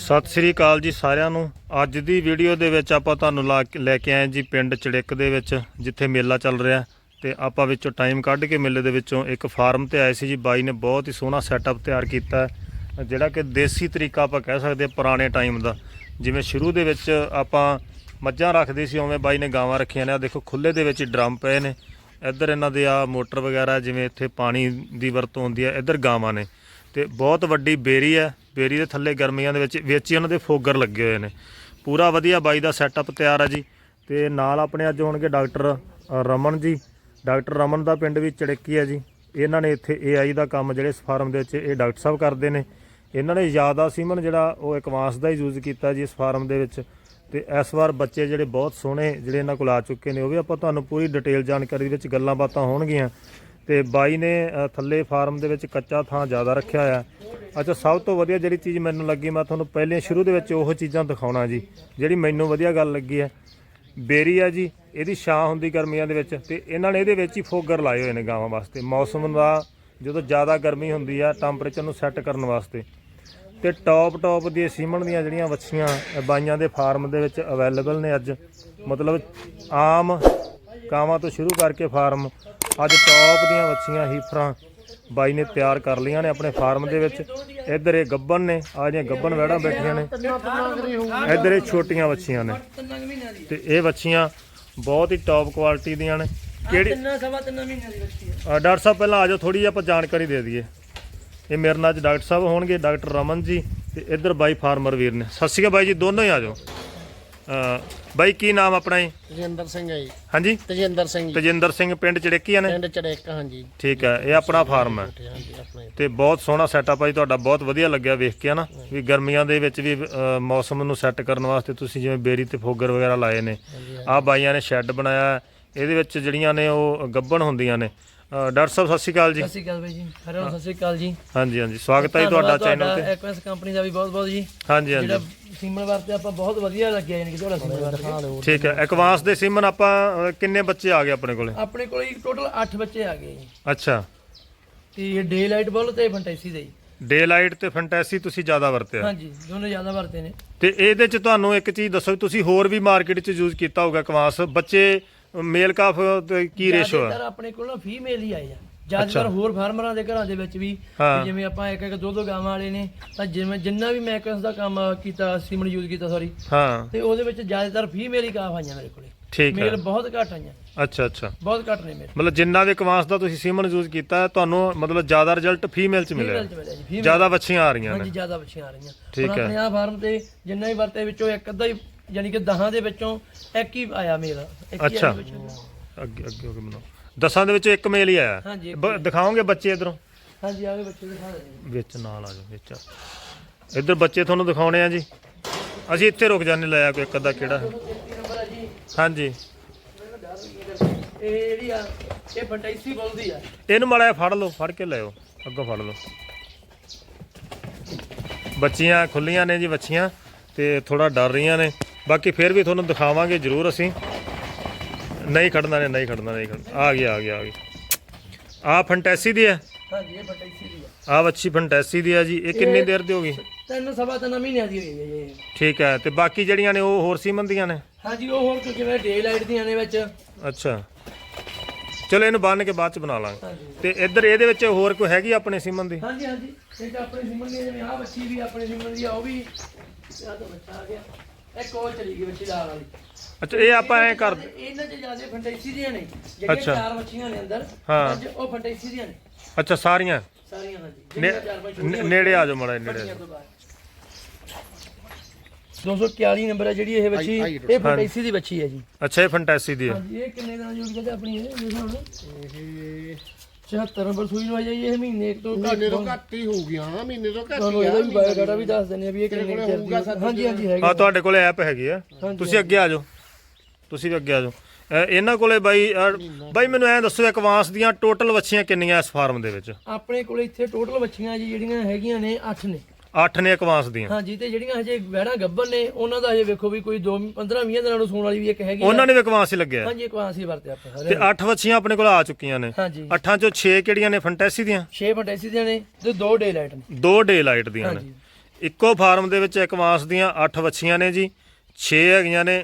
ਸਤਿ ਸ੍ਰੀ ਅਕਾਲ ਜੀ ਸਾਰਿਆਂ ਨੂੰ। ਅੱਜ ਦੀ ਵੀਡੀਓ ਦੇ ਵਿੱਚ ਆਪਾਂ ਤੁਹਾਨੂੰ ਲਾ ਕੇ- ਲੈ ਕੇ ਆਏ ਜੀ ਪਿੰਡ ਚੜਿੱਕ ਦੇ ਵਿੱਚ, ਜਿੱਥੇ ਮੇਲਾ ਚੱਲ ਰਿਹਾ ਤੇ ਆਪਾਂ ਵਿੱਚੋਂ ਟਾਈਮ ਕੱਢ ਕੇ ਮੇਲੇ ਦੇ ਵਿੱਚੋਂ ਇੱਕ ਫਾਰਮ ਤੇ ਆਏ ਸੀ ਜੀ। ਬਾਈ ਨੇ ਬਹੁਤ ਹੀ ਸੋਹਣਾ ਸੈਟਅਪ ਤਿਆਰ ਕੀਤਾ ਜਿਹੜਾ ਕਿ ਦੇਸੀ ਤਰੀਕਾ ਆਪਾਂ ਕਹਿ ਸਕਦੇ ਹਾਂ ਪੁਰਾਣੇ ਟਾਈਮ ਦਾ। ਜਿਵੇਂ ਸ਼ੁਰੂ ਦੇ ਵਿੱਚ ਆਪਾਂ ਮੱਝਾਂ ਰੱਖਦੇ ਸੀ, ਉਵੇਂ ਬਾਈ ਨੇ ਗਾਵਾਂ ਰੱਖੀਆਂ ਨੇ। ਆ ਦੇਖੋ ਖੁੱਲੇ ਦੇ ਵਿੱਚ ਹੀ ਡਰਮ ਪਏ ਨੇ। ਇੱਧਰ ਇਹਨਾਂ ਦੇ ਆ ਮੋਟਰ ਵਗੈਰਾ, ਜਿਵੇਂ ਇੱਥੇ ਪਾਣੀ ਦੀ ਵਰਤੋਂ ਹੁੰਦੀ ਹੈ, ਇੱਧਰ ਗਾਵਾਂ ਨੇ। ਤੇ ਬਹੁਤ ਵੱਡੀ ਬੇਰੀ ਹੈ। ਬੇਰੀ ਦੇ ਥੱਲੇ ਗਰਮੀਆਂ ਦੇ ਵਿੱਚ ਵਿੱਚ ਹੀ ਉਹਨਾਂ ਦੇ ਫੋਗਰ ਲੱਗੇ ਹੋਏ ਨੇ। ਪੂਰਾ ਵਧੀਆ ਬਾਈ ਦਾ ਸੈਟਅਪ ਤਿਆਰ ਹੈ ਜੀ। ਤੇ ਨਾਲ ਆਪਣੇ ਅੱਜ ਹੋਣਗੇ ਡਾਕਟਰ ਰਮਨ ਜੀ। ਡਾਕਟਰ ਰਮਨ ਦਾ ਪਿੰਡ ਵੀ ਚੜਿੱਕੀ ਹੈ ਜੀ। ਇਹਨਾਂ ਨੇ ਇੱਥੇ ਏਆਈ ਦਾ ਕੰਮ ਜਿਹੜੇ ਇਸ ਫਾਰਮ ਦੇ ਵਿੱਚ ਇਹ ਡਾਕਟਰ ਸਾਹਿਬ ਕਰਦੇ ਨੇ। ਇਹਨਾਂ ਨੇ ਜ਼ਿਆਦਾ ਸੀਮਨ ਜਿਹੜਾ ਉਹ ਐਕਵਾਂਸ ਦਾ ਹੀ ਯੂਜ਼ ਕੀਤਾ ਜੀ ਇਸ ਫਾਰਮ ਦੇ ਵਿੱਚ। ਤੇ ਇਸ ਵਾਰ ਬੱਚੇ ਜਿਹੜੇ ਬਹੁਤ ਸੋਹਣੇ ਜਿਹੜੇ ਇਹਨਾਂ ਕੋਲ ਆ ਚੁੱਕੇ ਨੇ, ਉਹ ਵੀ ਆਪਾਂ ਤੁਹਾਨੂੰ ਪੂਰੀ ਡਿਟੇਲ ਜਾਣਕਾਰੀ ਦੇ ਵਿੱਚ ਗੱਲਾਂ ਬਾਤਾਂ ਹੋਣਗੀਆਂ। ਤੇ ਬਾਈ ਨੇ ਥੱਲੇ ਫਾਰਮ ਦੇ ਵਿੱਚ ਕੱਚਾ ਥਾਂ ਜ਼ਿਆਦਾ ਰੱਖਿਆ ਹੋਇਆ ਅੱਛਾ, ਸਭ ਤੋਂ ਵਧੀਆ ਜਿਹੜੀ ਚੀਜ਼ ਮੈਨੂੰ ਲੱਗੀ, ਮੈਂ ਤੁਹਾਨੂੰ ਪਹਿਲੇ ਸ਼ੁਰੂ ਦੇ ਵਿੱਚ ਉਹ ਚੀਜ਼ਾਂ ਦਿਖਾਉਣਾ ਜੀ, ਜਿਹੜੀ ਮੈਨੂੰ ਵਧੀਆ ਗੱਲ ਲੱਗੀ ਹੈ। ਬੇਰੀ ਆ ਜੀ, ਇਹਦੀ ਛਾਂ ਹੁੰਦੀ ਗਰਮੀਆਂ ਦੇ ਵਿੱਚ ਤੇ ਇਹਨਾਂ ਨੇ ਇਹਦੇ ਵਿੱਚ ਹੀ ਫੋਗਰ ਲਾਏ ਹੋਏ ਨੇ ਗਾਵਾਂ ਵਾਸਤੇ। ਮੌਸਮ ਦਾ ਜਦੋਂ ਜ਼ਿਆਦਾ ਗਰਮੀ ਹੁੰਦੀ ਆ ਟੈਂਪਰੇਚਰ ਨੂੰ ਸੈੱਟ ਕਰਨ ਵਾਸਤੇ। ਤੇ ਟੌਪ ਟੌਪ ਦੀ ਸੀਮਣ ਦੀਆਂ ਜਿਹੜੀਆਂ ਵੱਛੀਆਂ ਬਾਈਆਂ ਦੇ ਫਾਰਮ ਦੇ ਵਿੱਚ ਅਵੇਲੇਬਲ ਨੇ ਅੱਜ। ਮਤਲਬ ਆਮ ਕਾਵਾਂ ਤੋਂ ਸ਼ੁਰੂ ਕਰਕੇ ਫਾਰਮ ਅੱਜ ਟੌਪ ਦੀਆਂ ਵੱਛੀਆਂ ਹੀਫਰਾਂ ਬਾਈ ਨੇ ਤਿਆਰ ਕਰ ਲਈਆਂ ਨੇ ਆਪਣੇ ਫਾਰਮ ਦੇ ਵਿੱਚ। ਇੱਧਰ ਇਹ ਗੱਬਨ ਨੇ ਆ ਜਿਹੜੀਆਂ ਗੱਬਨ ਵੈੜਾਂ ਬੈਠੀਆਂ ਨੇ ਇੱਧਰ ਇਹ ਛੋਟੀਆਂ ਵੱਛੀਆਂ ਨੇ। ਤੇ ਇਹ ਵੱਛੀਆਂ ਬਹੁਤ ਹੀ ਟੌਪ ਕੁਆਲਿਟੀ ਦੀਆਂ ਨੇ। ਕਿਹੜੀ ਤਿੰਨਾਂ ਸਵਾ ਤਿੰਨਾਂ ਮਹੀਨਿਆਂ ਦੀ ਬੱਚੀ ਹੈ ਡਾਕਟਰ ਸਾਹਿਬ ਪਹਿਲਾਂ ਆਜੋ ਥੋੜੀ ਜਿਹੀ ਆਪਾਂ ਜਾਣਕਾਰੀ ਦੇ ਦਈਏ। ਇਹ ਮੇਰੇ ਨਾਲ ਡਾਕਟਰ ਸਾਹਿਬ ਹੋਣਗੇ ਡਾਕਟਰ ਰਮਨ ਜੀ ਤੇ ਇੱਧਰ ਬਾਈ ਫਾਰਮਰ ਵੀਰ ਨੇ। ਸਤਿ ਸ਼੍ਰੀ ਅਕਾਲ ਬਾਈ ਜੀ ਦੋਨੋਂ ਹੀ ਆਜੋ ਬਾਈ ਕੀ ਨਾਮ ਆਪਣਾ ਜੀ? ਤਜਿੰਦਰ ਸਿੰਘ ਹੈ ਜੀ। ਹਾਂਜੀ? ਤਜਿੰਦਰ ਸਿੰਘ ਜੀ। ਤਜਿੰਦਰ ਸਿੰਘ ਪਿੰਡ ਚੜੇਕੀਆਂ ਨੇ? ਪਿੰਡ ਚੜੇਕ ਹਾਂਜੀ। ਠੀਕ ਹੈ ਇਹ ਆਪਣਾ ਫਾਰਮ ਹੈ। ਹਾਂਜੀ ਆਪਣੇ ਤੇ ਬਹੁਤ ਸੋਹਣਾ ਸੈਟਅਪ ਹੈ ਜੀ ਤੁਹਾਡਾ ਬਹੁਤ ਵਧੀਆ ਲੱਗਿਆ ਵੇਖ ਕੇ ਨਾ ਵੀ ਗਰਮੀਆਂ ਦੇ ਵਿੱਚ ਵੀ ਅ, ਮੌਸਮ ਨੂੰ ਸੈੱਟ ਕਰਨ ਵਾਸਤੇ ਤੁਸੀਂ ਜਿਵੇਂ ਬੇਰੀ ਤੇ ਫੋਗਰ ਵਗੈਰਾ ਲਾਏ ਨੇ। ਆਹ ਬਾਈਆਂ ਨੇ ਸ਼ੈੱਡ ਬਣਾਇਆ ਹੈ। ਇਹਦੇ ਵਿੱਚ ਜਿਹੜੀਆਂ ਨੇ ਉਹ ਗੱਬਣ ਹੁੰਦੀਆਂ ਨੇ। ਅ, ਡਾਕਟਰ ਸਾਹਿਬ ਸਤਿ ਸ਼੍ਰੀ ਅਕਾਲ ਜੀ। ਸਤਿ ਸ਼੍ਰੀ ਅਕਾਲ ਬਾਈ ਜੀ। ਸਾਰਿਆਂ ਨੂੰ ਸਤਿ ਸ਼੍ਰੀ ਅਕਾਲ ਜੀ। ਹਾਂਜੀ ਹਾਂਜੀ। ਸਵਾਗਤ ਹੈ ਜੀ ਤੁਹਾਡਾ ਚੈਨਲ ਤੇ। ਐਕਵੈਂਸ ਕੰਪਨੀ ਦਾ ਵੀ ਬਹੁਤ ਬਹੁਤ ਜੀ। ਹਾਂਜੀ ਹਾਂਜੀ। ਜਿਹੜਾ ਸੀਮਨ ਵਾਸਤੇ ਆਪਾਂ ਬਹੁਤ ਵਧੀਆ ਲੱਗਿਆ ਯਾਨੀ ਕਿ ਤੁਹਾਡਾ ਸੀਮਨ ਵਾਸਤੇ। ਠੀਕ ਹੈ। ਐਡਵਾਂਸ ਦੇ ਸਿਮਨ ਆਪਾਂ ਅ, ਕਿੰਨੇ ਬੱਚੇ ਆ ਗਏ ਆਪਣੇ ਕੋਲੇ? ਆਪਣੇ ਕੋਲ ਟੋਟਲ 8 ਬੱਚੇ ਆ ਗਏ ਜੀ। ਅੱਛਾ। ਤੇ ਇਹ ਡੇ ਲਾਈਟ ਬੁੱਲ ਤੇ ਫੈਂਟੈਸੀ ਦੇ ਜੀ। ਡੇ ਲਾਈਟ ਤੇ ਫੈਂਟੈਸੀ ਤੁਸੀਂ ਜ਼ਿਆਦਾ ਵਰਤਿਆ। ਹਾਂਜੀ ਦੋਨੋਂ ਜ਼ਿਆਦਾ ਵਰਤੇ ਨੇ। ਤੇ ਇਹਦੇ ਚ ਤੁਹਾਨੂੰ ਇੱਕ ਚੀਜ਼ ਦੱਸੋ ਵੀ ਤੁਸੀਂ ਹੋਰ ਵੀ ਮਾਰਕੀਟ ਚ ਯੂਜ਼ ਕੀਤਾ ਹੋਊਗਾ ਐਡਵਾਂਸ। ਬੱਚੇ ਮੇਲ ਕਾਫ ਤੇ ਕੀ ਰੇਸ਼ੋ ਜ਼ਿਆਦਾਤਰ ਹੈ ਆਪਣੇ ਕੋਲ ਨਾ ਫੀਮੇਲ ਹੀ ਆਏ ਆ। ਜ਼ਿਆਦਾਤਰ ਹੋਰ ਫਾਰਮਰਾਂ ਦੇ ਘਰਾਂ ਦੇ ਵਿੱਚ ਵੀ ਹਾਂ। ਵੀ ਜਿਵੇਂ ਆਪਾਂ ਇੱਕ ਇੱਕ ਦੋ ਦੋ ਗਾਵਾਂ ਵਾਲੇ ਨੇ ਤਾਂ ਜਿਵੇਂ ਜਿੰਨਾ ਵੀ ਮੈਂ ਐਕਵੈਂਸ ਦਾ ਕੰਮ ਕੀਤਾ ਸੀਮਨ ਯੂਜ਼ ਕੀਤਾ ਸੌਰੀ ਹਾਂ। ਤੇ ਉਹਦੇ ਵਿੱਚ ਜ਼ਿਆਦਾਤਰ ਫੀਮੇਲ ਹੀ ਕਾਫ ਆਈਆਂ ਮੇਰੇ ਕੋਲੇ। ਠੀਕ ਹੈ ਮੇਲ ਬਹੁਤ ਘੱਟ ਆਈਆਂ। ਅੱਛਾ ਅੱਛਾ। ਬਹੁਤ ਘੱਟ ਨੇ ਮੇਰੇ ਮਤਲਬ ਜਿੰਨਾ ਵੀ ਐਡਵਾਂਸ ਦਾ ਤੁਸੀਂ ਸਿਮਨ ਯੂਜ਼ ਕੀਤਾ ਹੈ, ਤੁਹਾਨੂੰ ਮਤਲਬ ਜ਼ਿਆਦਾ ਰਿਜ਼ਲਟ ਫੀਮੇਲ ਚ ਮਿਲਿਆ। ਫੀਮੇਲ ਚ ਮਿਲਿਆ ਜੀ female ਜ਼ਿਆਦਾ ਬੱਚੀਆਂ ਆ ਰਹੀਆਂ ਹਾਂਜੀ ਨੇ। ਜ਼ਿਆਦਾ ਬੱਚੀਆਂ ਆ ਰਹੀਆਂ। ਠੀਕ ਹੁਣ ਹੈ। ਆਪਣੇ ਆ ਫਾਰਮ ਤੇ ਜਿੰਨਾ ਹੀ ਵਰਤੇ ਵਿੱਚੋਂ ਇੱਕ ਅੱਧਾ ਹੀ ਯਾਨੀ ਕਿ 10 ਦੇ ਵਿੱਚੋਂ ਇੱਕ ਹੀ ਆਇਆ ਮੇਲ ਇੱਕ ਹੀ ਅੱਛਾ। ਆਇਆ ਵਿੱਚੋਂ। ਅੱਗੇ ਅੱਗੇ ਹੋ ਕੇ ਬਣਾਓ ਦਸਾਂ ਦੇ ਵਿੱਚੋਂ ਇੱਕ ਮੇਲ ਹੀ ਆਇਆ। ਹਾਂਜੀ, ਇੱਕ ਬ- ਦਿਖਾਓਗੇ ਬੱਚੇ ਇਧਰੋਂ? ਹਾਂਜੀ ਆਗੇ ਬੱਚੇ ਦਿਖਾ ਦੇ ਵਿੱਚ ਨਾਲ ਆ ਜਾਓ ਵਿੱਚ ਇੱਧਰ ਬੱਚੇ ਤੁਹਾਨੂੰ ਦਿਖਾਉਣੇ ਆ ਜੀ। ਅਸੀਂ ਇੱਥੇ ਰੁਕ ਜਾਂਦੇ ਲੈ ਆ ਕੋਈ ਇੱਕ ਅੱਧਾ ਕਿਹੜਾ। ਹੈ। ਨੰਬਰ ਆ ਜੀ ਹਾਂਜੀ। ਇਹ ਜਿਹੜੀ ਆ ਇਹ ਫੰਟੈਸੀ ਬੋਲਦੀ ਆ। ਇਹਨੂੰ ਮਾੜਾ ਜਿਹਾ ਫੜ ਲਓ ਫੜ ਕੇ ਲਿਓ ਅੱਗੋਂ ਫੜ ਲਓ। ਬੱਚੀਆਂ ਖੁੱਲੀਆਂ ਨੇ ਜੀ ਬੱਚੀਆਂ। ਤੇ ਥੋੜਾ ਡਰ ਰਹੀਆਂ ਨੇ। ਬਾਕੀ ਫਿਰ ਵੀ ਤੁਹਾਨੂੰ ਦਿਖਾਵਾਂਗੇ ਜ਼ਰੂਰ ਅਸੀਂ। ਨਹੀਂ ਖੜਨਾ ਨੇ ਨਹੀਂ ਖੜਨਾ ਨਹੀਂ ਖੜਨਾ। ਆ ਗਿਆ ਆ ਗਿਆ ਆ ਗਿਆ। ਆ ਫੰਟੈਸੀ ਦੀ ਹੈ? ਹਾਂਜੀ ਇਹ ਫੰਟੈਸੀ ਦੀ ਆ ਆ ਬੱਚੀ ਫੰਟੈਸੀ ਦੀ ਹੈ ਜੀ। ਇਹ ਕਿੰਨੀ ਦੇਰ ਦੀ ਹੋਗੀ ਤਿੰਨ ਸਵਾ ਤਿੰਨ ਮਹੀਨਿਆਂ ਦੀ ਹੋਈ ਹੈ ਇਹ ਠੀਕ ਹੈ ਤੇ ਬਾਕੀ ਜਿਹੜੀਆਂ ਨੇ ਉਹ ਹੋਰ ਸੀਮਨ ਦੀਆਂ ਨੇ? ਹਾਂਜੀ ਉਹ ਹੋਰ ਜਿਵੇਂ ਡੇ ਲਾਈਟ ਦੀਆਂ ਨੇ ਵਿੱਚ। ਅੱਛਾ। ਚਲੋ ਇਹਨੂੰ ਬੰਨ ਕੇ ਬਾਅਦ ਚ ਬਣਾ ਲਾਂਗੇ। ਤੇ ਇੱਧਰ ਇਹਦੇ ਵਿੱਚ ਹੋਰ ਕੋਈ ਹੈਗੀ ਆਪਣੇ ਸੀਮਨ ਦੀ? ਹਾਂਜੀ ਹਾਂਜੀ। ਇਹ ਤਾਂ ਆਪਣੇ ਸਿਮਨ ਦੀ ਜਿਵੇਂ ਆ ਬੱਚੀ ਵੀ ਆਪਣੇ ਸਿਮਨ ਦੀ ਆ ਉਹ ਵੀ ਆ ਤਾਂ ਬੱਚਾ ਆ ਗਿਆ। ਇੱਕ ਹੋਰ ਚਲੀ ਗਈ ਬੱਚੀ ਲਾਲ ਵਾਲੀ। ਅੱਛਾ ਇਹ ਆਪਾਂ ਐ ਕਰ ਇਹਨਾਂ ਚ ਜ਼ਿਆਦਾ ਫੰਟੈਸੀ ਦੀਆਂ ਨੇ ਜਿਹੜੀਆਂ ਅੱਛਾ। ਚਾਰ ਮੱਛੀਆਂ ਨੇ ਅੰਦਰ ਹਾਂ। ਅੱਜ ਉਹ ਫੰਟੈਸੀ ਦੀਆਂ ਨੇ। ਅੱਛਾ ਸਾਰੀਆਂ? ਸਾਰੀਆਂ ਹਾਂਜੀ। ਨੇ- ਜਿਹੜੀਆਂ ਚਾਰ ਪੰਜ ਨੇ- ਨੇੜੇ ਆ ਜਾਓ ਮਾੜਾ ਜਿਹਾ, ਨੇੜੇ ਆ ਬੱਚੀਆਂ ਜਾਓ। ਤੋਂ ਬਾਅਦ। 241 ਨੰਬਰ ਹੈ ਜਿਹੜੀ ਇਹ ਬੱਚੀ ਆਈ- ਇਹ ਫੰਟੈਸੀ ਦੀ ਬੱਚੀ ਹੈ ਜੀ। ਅੱਛਾ ਇਹ ਫੈਂਟੈਸੀ ਦੀ ਹੈ। ਹਾਂਜੀ ਇਹ ਕਿੰਨੇ ਦਿਨਾਂ ਜੁੜ ਗਏ ਆਪਣੀ ਇਹ ਇਹ 76 ਨੰਬਰ ਸੂਈ ਨੂੰ ਆ ਜਾਈ ਇਹ ਮਹੀਨੇ ਕੁ ਤੋਂ ਘੱਟ ਮਹੀਨੇ ਤੋਂ ਘੱਟ ਹੀ ਹੋਊਗੀ ਹਾਂ ਮਹੀਨੇ ਤੋਂ ਘੱਟ ਤੁਹਾਨੂੰ ਹੀ ਇਹਦਾ ਆ ਵੀ ਬਾਇਓਡਾਟਾ ਵੀ ਦੱਸ ਦਿੰਦੇ ਆ ਵੀ ਇਹ ਕਿੰਨੇ ਕੋਲ ਚਿਰ ਦੀ ਹੋਊਗਾ ਹੈ। ਸਾਡੇ ਹਾਂਜੀ ਹਾਂਜੀ ਆ। ਹੈਗਾ ਤੁਹਾਡੇ ਕੋਲੇ ਐਪ ਹੈਗੀ ਆ। ਹਾਂਜੀ, ਤੁਸੀਂ ਅੱਗੇ ਆ ਜਾਓ। ਤੁਸੀਂ ਵੀ ਅੱਗੇ ਆ ਜਾਓ। ਅ, ਇਹਨਾਂ ਕੋਲੇ ਬਾਈ ਅ, ਬਾਈ ਮੈਨੂੰ ਐ ਦੱਸੋ ਐਕਵਾਂਸ ਦੀਆਂ ਟੋਟਲ ਵੱਛੀਆਂ ਕਿੰਨੀਆਂ ਇਸ ਫਾਰਮ ਦੇ ਵਿੱਚ? ਆਪਣੇ ਕੋਲ ਇੱਥੇ ਟੋਟਲ ਬੱਚੀਆਂ ਜੀ ਜਿਹੜੀਆਂ ਹੈਗੀਆਂ ਨੇ 8 ਨੇ। 8 ਨੇ ਐਕਵਾਂਸ ਦੀਆਂ। ਹਾਂਜੀ ਤੇ ਜਿਹੜੀਆਂ ਹਜੇ ਵਹਿੜਾਂ ਗੱਭਣ ਨੇ ਉਹਨਾਂ ਦਾ ਹਜੇ ਵੇਖੋ ਵੀ ਕੋਈ 2 15 20 ਦਿਨਾਂ ਨੂੰ ਸੂਣ ਵਾਲੀ ਵੀ ਇੱਕ ਹੈਗੀ। ਉਹਨਾਂ ਨੇ ਵੀ ਐਕਵਾਂਸ ਹੀ ਲੱਗਿਆ। ਹਾਂਜੀ ਇੱਕ ਵਾਂਸੀ ਵਰਤੇ ਆਪਾਂ ਸਾਰੇ ਤੇ 8 ਵੱਛੀਆਂ ਆਪਣੇ ਕੋਲ ਆ ਚੁੱਕੀਆਂ ਨੇ। ਹਾਂਜੀ। 8 ਚੋਂ 6 ਕਿਹੜੀਆਂ ਨੇ? ਫੈਂਟੈਸੀ ਦੀਆਂ? 6 ਫੰਟੈਸੀ ਦੇ ਨੇ ਤੇ 2 ਡੇ ਲਾਈਟ ਨੇ। 2 ਡੇ ਲਾਈਟ ਦੀਆਂ ਨੇ। ਇੱਕੋ ਫਾਰਮ ਦੇ ਵਿੱਚ ਐਕਵਾਂਸ ਦੀਆਂ 8 ਵੱਛੀਆਂ ਨੇ ਜੀ 6 ਹੈਗੀਆਂ ਨੇ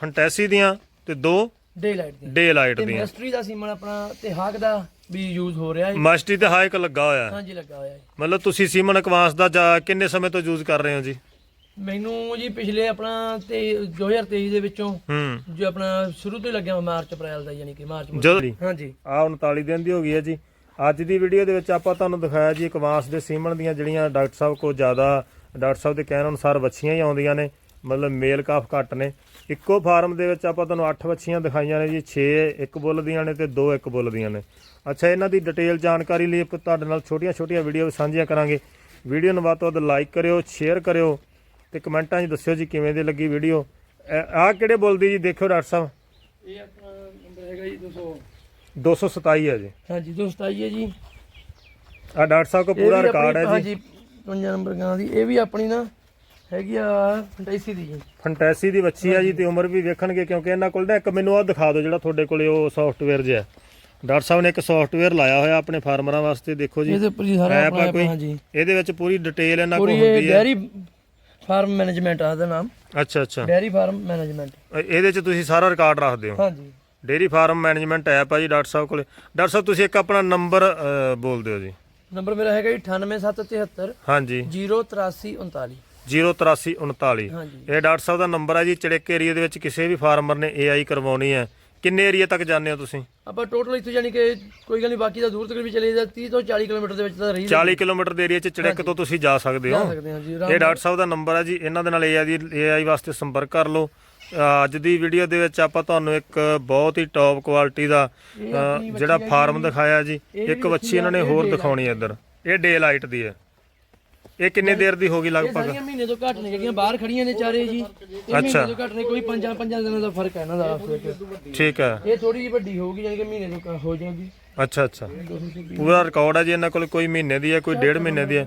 ਫੰਟੈਸੀ ਦੀਆਂ ਤੇ 2 ਡੇ ਲਾਈਟ ਦੀ ਡੇ ਲਾਈਟ ਤੇ ਦੀਆਂ। ਮਿਸਟਰੀ ਦਾ ਸੀਮਨ ਆਪਣਾ ਤੇ ਹਾਕ ਦਾ ਵੀ ਯੂਜ਼ ਹੋ ਰਿਹਾ ਹੈ। ਮਸਟੀ ਤੇ ਹਾਇਕ ਲੱਗਾ ਹੋਇਆ ਹੈ। ਹਾਂਜੀ ਲੱਗਾ ਹੋਇਆ ਹੈ। ਮਤਲਬ ਤੁਸੀਂ ਸੀਮਨ ਐਕਵਾਂਸ ਦਾ ਜਾ- ਕਿੰਨੇ ਸਮੇਂ ਤੋਂ ਯੂਜ਼ ਕਰ ਰਹੇ ਹੋ ਜੀ? ਮੈਨੂੰ ਜੀ ਪਿਛਲੇ ਆਪਣਾ ਤੇ 2023 ਦੇ ਵਿੱਚੋਂ ਹੂੰ। ਜੋ ਆਪਣਾ ਸ਼ੁਰੂ ਤੋਂ ਹੀ ਲੱਗਿਆ ਮਾਰਚ ਅਪ੍ਰੈਲ ਦਾ ਯਾਨੀ ਕਿ ਮਾਰਚ। ਜਦੋਂ ਹਾਂਜੀ। ਆ 39 ਦਿਨ ਦੀ ਹੋ ਗਈ ਹੈ ਜੀ। ਅੱਜ ਦੀ ਵੀਡੀਓ ਦੇ ਵਿੱਚ ਆਪਾਂ ਤੁਹਾਨੂੰ ਦਿਖਾਇਆ ਜੀ ਐਕਵਾਂਸ ਦੇ ਸੀਮਨ ਦੀਆਂ ਜਿਹੜੀਆਂ ਡਾਕਟਰ ਸਾਹਿਬ ਕੋਲ ਜ਼ਿਆਦਾ ਡਾਕਟਰ ਸਾਹਿਬ ਦੇ ਕਹਿਣ ਅਨੁਸਾਰ ਵੱਛੀਆਂ ਹੀ ਆਉਂਦੀਆਂ ਨੇ। ਮਤਲਬ ਮੇਲ ਕਾਫ ਘੱਟ ਨੇ। ਇੱਕੋ ਫਾਰਮ ਦੇ ਵਿੱਚ ਆਪਾਂ ਤੁਹਾਨੂੰ 8 ਵੱਛੀਆਂ ਦਿਖਾਈਆਂ ਨੇ ਜੀ 6 ਇੱਕ ਬੁੱਲ ਦੀਆਂ ਨੇ ਤੇ 2 ਇੱਕ ਬੁੱਲ ਦੀਆਂ ਨੇ। ਅੱਛਾ ਇਹਨਾਂ ਦੀ ਡਿਟੇਲ ਜਾਣਕਾਰੀ ਲਈ ਆਪਾਂ ਤੁਹਾਡੇ ਨਾਲ ਛੋਟੀਆਂ-ਛੋਟੀਆਂ ਵੀਡੀਓ ਸਾਂਝੀਆਂ ਕਰਾਂਗੇ। ਵੀਡੀਓ ਨੂੰ ਵੱਧ ਤੋਂ ਵੱਧ ਲਾਈਕ ਕਰਿਓ ਸ਼ੇਅਰ ਕਰਿਓ ਤੇ ਕਮੈਂਟਾਂ 'ਚ ਦੱਸਿਓ ਜੀ ਕਿਵੇਂ ਦੀ ਲੱਗੀ ਵੀਡੀਓ। ਆਹ ਕਿਹੜੇ ਬੁੱਲ ਦੀ ਜੀ ਦੇਖਿਓ ਡਾਕਟਰ ਸਾਹਿਬ? ਇਹ ਆਪਣਾ ਨੰਬਰ ਹੈਗਾ ਜੀ 200 227 ਹੈ ਜੀ। ਹਾਂਜੀ 227 ਹੈ ਜੀ। ਆ ਡਾਕਟਰ ਸਾਹਿਬ ਇਹ ਪੂਰਾ ਰਿਕਾਰਡ ਹੈ ਜੀ। ਹਾਂਜੀ 55 ਨੰਬਰ ਗਾਂ ਦੀ। ਇਹ ਵੀ ਆਪਣੀ ਨਾ ਹੈਗੀ ਆ ਫੰਟੈਸੀ ਦੀ ਜੀ। ਫੰਟੈਸੀ ਦੀ ਬੱਚੀ ਆ ਜੀ ਤੇ ਉਮਰ ਵੀ ਵੇਖਣਗੇ ਕਿਉਂਕਿ ਇਹਨਾਂ ਕੋਲ ਨਾ ਇੱਕ ਮੈਨੂੰ ਆ ਦਿਖਾ ਦਿਓ ਜਿਹੜਾ ਤੁਹਾਡੇ ਕੋਲੇ ਉਹ ਸੌਫਟਵੇਅਰ ਜਿਹਾ। ਡਾਕਟਰ ਸਾਹਿਬ ਨੇ ਇੱਕ ਸੌਫਟਵੇਅਰ ਲਾਇਆ ਹੋਇਆ ਆਪਣੇ ਫਾਰਮਰਾਂ ਵਾਸਤੇ ਦੇਖੋ ਜੀ। ਇਹਦੇ ਉੱਪਰ ਜੀ ਸਾਰਾ ਐਪ ਆਪਣਾ ਆ ਕੋਈ? ਹਾਂਜੀ। ਇਹਦੇ ਵਿੱਚ ਪੂਰੀ ਡਿਟੇਲ ਇਹਨਾਂ ਕੋਲ ਪੂਰੀ ਹੁੰਦੀ ਹੈ। ਡੈਰੀ ਫਾਰਮ ਮੈਨੇਜਮੈਂਟ ਆ ਦਾ ਨਾਮ। ਅੱਛਾ ਅੱਛਾ। ਡੈਰੀ ਫਾਰਮ ਮੈਨੇਜਮੈਂਟ ਇਹ- ਇਹਦੇ 'ਚ ਤੁਸੀਂ ਸਾਰਾ ਰਿਕਾਰਡ ਰੱਖਦੇ ਹੋ। ਹਾਂਜੀ। ਡੇਰੀ ਫਾਰਮ ਮੈਨੇਜਮੈਂਟ ਐਪ ਆ ਜੀ ਡਾਕਟਰ ਸਾਹਿਬ ਕੋਲੇ। ਡਾਕਟਰ ਸਾਹਿਬ ਤੁਸੀਂ ਇੱਕ ਆਪਣਾ ਨੰਬਰ ਬੋਲ ਦਿਓ ਜੀ। ਨੰਬਰ ਮੇਰਾ ਹੈਗਾ ਜੀ 98773 ਹਾਂਜੀ। 08339 08339 ਹਾਂਜੀ। ਇਹ ਡਾਕਟਰ ਸਾਹਿਬ ਦਾ ਨੰਬਰ ਹੈ ਜੀ ਚੜੇਕ ਏਰੀਆ ਦੇ ਵਿੱਚ ਕਿਸੇ ਵੀ ਫਾਰਮਰ ਨੇ ਏਆਈ ਕਰਵਾਉਣੀ ਹੈ। ਕਿੰਨੇ ਏਰੀਆ ਤੱਕ ਜਾਂਦੇ ਹੋ ਤੁਸੀਂ? ਆਪਾਂ ਟੋਟਲ ਇੱਥੋਂ ਜਾਨੀ ਕਿ ਕੋਈ ਗੱਲ ਨਹੀਂ ਬਾਕੀ ਦਾ ਦੂਰ ਤੱਕ ਵੀ ਚਲੇ ਜਾ 30 ਤੋਂ 40 ਕਿਲੋਮੀਟਰ ਦੇ ਵਿੱਚ ਤਾਂ ਰਹੀ 40 ਕਿਲੋਮੀਟਰ ਦੇ ਏਰੀਆ 'ਚ ਚੜੇਕ ਤੋਂ ਤੁਸੀਂ ਜਾ ਸਕਦੇ ਹੋ। ਜਾ ਸਕਦੇ ਹਾਂ ਜੀ ਆਰਾਮ ਇਹ ਡਾਕਟਰ ਸਾਹਿਬ ਦਾ ਨੰਬਰ ਹੈ ਜੀ ਇਹਨਾਂ ਦੇ ਨਾਲ ਏਆਈ ਦੀ ਏਆਈ ਵਾਸਤੇ ਸੰਪਰਕ ਕਰ ਲਓ। ਅਹ ਅੱਜ ਦੀ ਵੀਡੀਓ ਦੇ ਵਿੱਚ ਆਪਾਂ ਤੁਹਾਨੂੰ ਇੱਕ ਬਹੁਤ ਹੀ ਟੌਪ ਕੁਆਲਿਟੀ ਦਾ ਅਹ ਜਿਹੜਾ ਫਾਰਮ ਦਿਖਾਇਆ ਜੀ ਇੱਕ ਵੱਛੀ ਇਹਨਾਂ ਨੇ ਹੋਰ ਦਿਖਾਉਣੀ ਹੈ ਇੱਧਰ। ਇਹ ਡੇ ਲਾਈਟ ਦੀ ਹੈ। ਇਹ ਕਿੰਨੇ ਦੇਰ ਦੀ ਹੋਗੀ ਇਹ ਲਗਭਗ? ਸਾਰੀਆਂ ਮਹੀਨੇ ਤੋਂ ਘੱਟ ਨੇ ਜਿਹੜੀਆਂ ਬਾਹਰ ਖੜੀਆਂ ਨੇ ਚਾਰੇ ਜੀ ਇਹ ਮਹੀਨੇ ਤੋਂ ਘੱਟ ਨੇ ਕੋਈ ਪੰਜਾਂ ਪੰਜਾਂ ਦਿਨਾਂ ਦਾ ਫ਼ਰਕ ਹੈ ਇਹਨਾਂ ਦਾ ਆਪਸ ਵਿੱਚ ਠੀਕ ਹੈ। ਇਹ ਥੋੜੀ ਜਿਹੀ ਵੱਡੀ ਹੋਊਗੀ ਜਾਨੀ ਕਿ ਮਹੀਨੇ ਤੋਂ ਹੋ ਜਾਊਗੀ। ਅੱਛਾ ਅੱਛਾ। ਪੂਰਾ ਰਿਕਾਰਡ ਹੈ ਜੀ ਇਹਨਾਂ ਕੋਲ ਕੋਈ ਮਹੀਨੇ ਦੀ ਹੈ ਕੋਈ ਡੇਢ ਮਹੀਨੇ ਦੀ ਹੈ।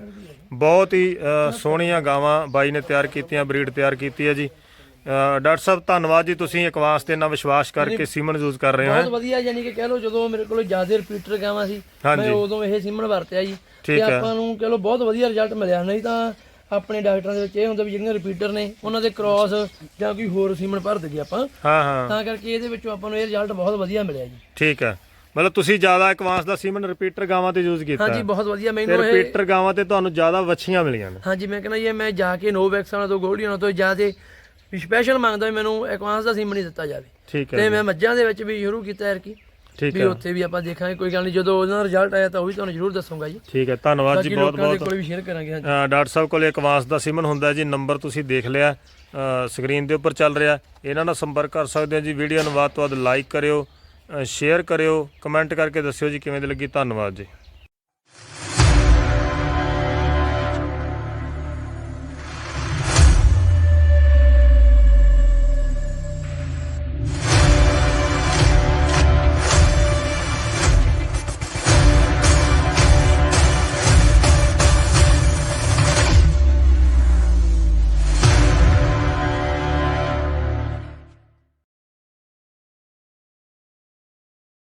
ਬਹੁਤ ਹੀ ਅਹ, ਸੋਹਣੀਆਂ ਗਾਵਾਂ ਬਾਈ ਨੇ ਤਿਆਰ ਕੀਤੀਆਂ ਬਰੀਡ ਤਿਆਰ ਕੀਤੀ ਹੈ ਜੀ। ਡਾਕਟਰ ਸਾਹਿਬ ਧੰਨਵਾਦ ਜੀ ਤੁਸੀਂ ਐਕਵਾਂਸ ਤੇ ਇੰਨਾ ਵਿਸ਼ਵਾਸ ਕਰਕੇ ਸੀਮਨ ਯੂਜ਼ ਕਰ ਰਹੇ ਹੋ ਬਹੁਤ ਵਧੀਆ ਯਾਨੀ ਕਿ ਕਹਿ ਲਓ ਜਦੋਂ ਮੇਰੇ ਕੋਲ ਜ਼ਿਆਦਾ ਰਿਪੀਟਰ ਗਾਵਾਂ ਸੀ। ਮੈਂ ਉਦੋਂ ਇਹ ਸਿਮਣ ਵਰਤਿਆ ਜੀ। ਤੇ। ਆਪਾਂ ਨੂੰ ਚਲੋ ਬਹੁਤ ਵਧੀਆ ਰਿਜ਼ਲਟ ਮਿਲਿਆ। ਨਹੀਂ ਤਾਂ ਆਪਣੇ ਡਾਕਟਰਾਂ ਦੇ ਵਿੱਚ ਇਹ ਹੁੰਦਾ ਵੀ ਜਿਹੜੀਆਂ ਰਿਪੀਟਰ ਨੇ ਉਹਨਾਂ ਦੇ ਕ੍ਰਾਸ ਜਾਂ ਕੋਈ ਹੋਰ ਸੀਮਨ ਭਰ ਦਈਏ ਆਪਾਂ। ਹਾਂ ਹਾਂ। ਤਾਂ ਕਰਕੇ ਇਹਦੇ ਵਿੱਚੋਂ ਆਪਾਂ ਨੂੰ ਇਹ ਰਿਜ਼ਲਟ ਬਹੁਤ ਵਧੀਆ ਮਿਲਿਆ ਜੀ। ਠੀਕ ਹੈ। ਮਤਲਬ ਤੁਸੀਂ ਜ਼ਿਆਦਾ ਐਕਵਾਂਸ ਦਾ ਸੀਮਨ ਰਿਪੀਟਰ ਗਾਵਾਂ ਤੇ ਯੂਜ਼ ਕੀਤਾ। ਹਾਂਜੀ ਬਹੁਤ ਵਧੀਆ। ਮੈਨੂੰ ਇਹ ਰਿਪੀਟਰ ਗਾਵਾਂ ਤੇ ਤੁਹਾਨੂੰ ਜ਼ਿਆਦਾ ਵੱਛੀਆਂ ਮਿਲੀਆਂ ਨੇ। ਹਾਂਜੀ ਮੈਂ ਕਹਿੰਦਾ ਇਹ ਮੈਂ ਜਾ ਕੇ ਨੋਵੈਕਸ ਵਾਲਾ ਤੋਂ ਗੋਲਡੀਆਂ ਤੋਂ ਜ਼ਿਆਦਾ ਵੀ ਸਪੈਸ਼ਲ ਮੰਗਦਾ ਵੀ ਮੈਨੂੰ ਐਡਵਾਂਸ ਦਾ ਸੀਮਨ ਹੀ ਦਿੱਤਾ ਜਾਵੇ। ਠੀਕ ਤੇ ਹੈ ਮੈਂ ਮੱਝਾਂ ਦੇ ਵਿੱਚ ਵੀ ਸ਼ੁਰੂ ਕੀਤਾ ਯਾਰ ਕੀ ਠੀਕ ਵੀ ਹੈ। ਉੱਥੇ ਵੀ ਆਪਾਂ ਦੇਖਾਂਗੇ ਕੋਈ ਗੱਲ ਨਹੀਂ ਜਦੋਂ ਉਹਦਾ ਰਿਜ਼ਲਟ ਆਇਆ ਤਾਂ ਉਹ ਵੀ ਤੁਹਾਨੂੰ ਜ਼ਰੂਰ ਦੱਸੂਗਾ ਜੀ। ਠੀਕ ਹੈ ਧੰਨਵਾਦ ਜੀ ਬਹੁਤ ਦੇ ਬਹੁਤ। ਕੋਲ ਵੀ ਸ਼ੇਅਰ ਕਰਾਂਗੇ ਹਾਂਜੀ। ਡਾਕਟਰ ਸਾਹਿਬ ਕੋਲ ਐਕਵਾਂਸ ਦਾ ਸੀਮਨ ਹੁੰਦਾ ਜੀ ਨੰਬਰ ਤੁਸੀਂ ਦੇਖ ਲਿਆ। ਸਕਰੀਨ ਦੇ ਉੱਪਰ ਚੱਲ ਰਿਹਾ। ਇਹਨਾਂ ਨਾਲ ਸੰਪਰਕ ਕਰ ਸਕਦੇ ਹੋ ਜੀ ਵੀਡੀਓ ਨੂੰ ਵੱਧ ਤੋਂ ਵੱਧ ਲਾਈਕ ਕਰਿਓ ਸ਼ੇਅਰ ਕਰਿਓ ਕਮੈਂਟ ਕਰਕੇ ਦੱਸਿਓ ਜੀ ਕਿਵੇਂ ਦੀ ਲੱਗੀ ਧੰਨਵਾਦ ਜੀ।